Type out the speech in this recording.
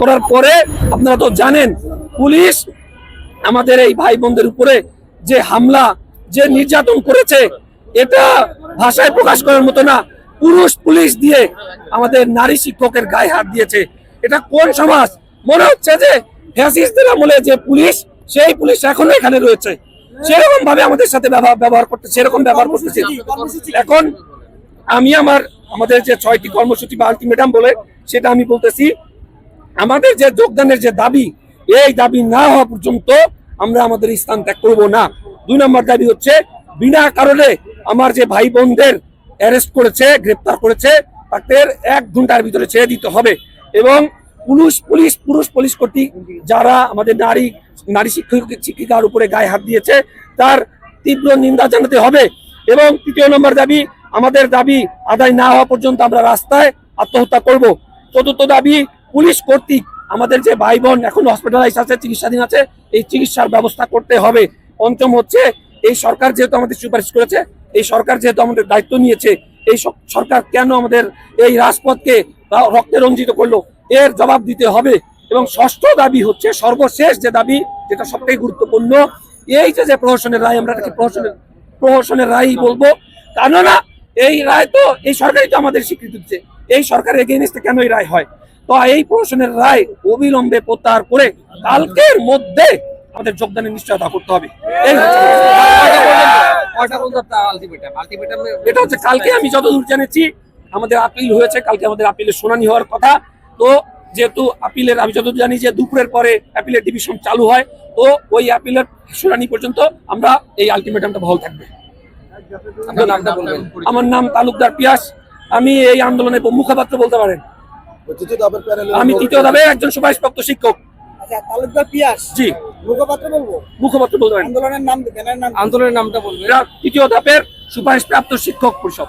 করার পরে আপনারা তো জানেন, পুলিশ আমাদের এই ভাই বোনদের উপরে যে হামলা, যে নির্যাতন করেছে, এটা ভাষায় প্রকাশ করার মতো না, পুরুষ পুলিশ দিয়ে আমাদের নারী শিক্ষকের গায়ে হাত দিয়েছে। এটা কোন সমাজ? মনে হচ্ছে যে ফ্যাসিস্টদের আমলে যে পুলিশ, সেই পুলিশ এখনও এখানে রয়েছে। সেরকম ভাবে আমাদের সাথে ব্যবহার করতে, সেরকম ব্যবহার করতেছে। এখন আমি আমার, আমাদের যে ছয়টি কর্মসূচি বা আলটিমেটাম বলে, সেটা আমি বলতেছি আমাদের যে যোগদানের যে দাবি, এই দাবি না হওয়া পর্যন্ত আমরা আমাদের স্থান ত্যাগ করব না। দুই নম্বর দাবি হচ্ছে, বিনা কারণে আমার যে ভাই বোনদের অ্যারেস্ট করেছে, গ্রেপ্তার করেছে, তাদের এক ঘণ্টার ভিতরে ছেড়ে দিতে হবে। এবং পুলিশ পুলিশ, পুরুষ, পুলিশ কর্তৃক যারা আমাদের নারী নারী শিক্ষক, শিক্ষিকার উপরে গায়ে হাত দিয়েছে, তার তীব্র নিন্দা জানাতে হবে। এবং তৃতীয় নম্বর দাবি, আমাদের দাবি আদায় না হওয়া পর্যন্ত আমরা রাস্তায় আত্মহত্যা করব। চতুর্থ দাবি পুলিশ কর্তৃক আমাদের যে ভাই বোন এখন হসপিটালাইজ আছে, চিকিৎসাধীন আছে, এই চিকিৎসার ব্যবস্থা করতে হবে। পঞ্চম হচ্ছে, এই সরকার যেহেতু আমাদের সুপারিশ করেছে, এই সরকার যেহেতু আমাদের দায়িত্ব নিয়েছে, এই সরকার কেন আমাদের এই রাজপথকে রক্তে রঞ্জিত করল? এর জবাব দিতে হবে। এবং ষষ্ঠ দাবি হচ্ছে, সর্বশেষ যে দাবি, যেটা সবথেকে গুরুত্বপূর্ণ, এই যে যে প্রহসনের রায়, আমরা প্রহসনের প্রহসনের রায় বলব। কেননা, এই রায় তো এই সরকারই তো আমাদের স্বীকৃতি দিচ্ছে। এই সরকারের এগেইনস্টে কেন এই রায় হয়? তো এই প্রহসনের রায় অবিলম্বে প্রত্যাহার করে কালকের মধ্যে আমাদের যোগদানের নিশ্চয়তা করতে হবে। এই এটা হচ্ছে কালকে আমি যতদূর জেনেছি আমাদের আপিল হয়েছে কালকে আমাদের আপিলের শুনানি হওয়ার কথা। তো যেহেতু আপিলের আমি যতদূর জানি যে দুপুরের পরে আপিলের ডিভিশন চালু হয় তো ওই আপিলের শুনানি পর্যন্ত আমরা এই আলটিমেটামটা বহাল থাকবে। আমার নাম তালুকদার পিয়াস। আমি এই আন্দোলনের মুখপাত্র বলতে পারেন। আমি তৃতীয় ধাপে একজন সুপারিশপ্রাপ্ত শিক্ষক। আচ্ছা তালুকদার পিয়াস জি। মুখপাত্র বলব? মুখপাত্র আন্দোলনের নাম নাম আন্দোলনের নামটা বলবেন তৃতীয় ধাপের সুপারিশপ্রাপ্ত শিক্ষক পরিষদ?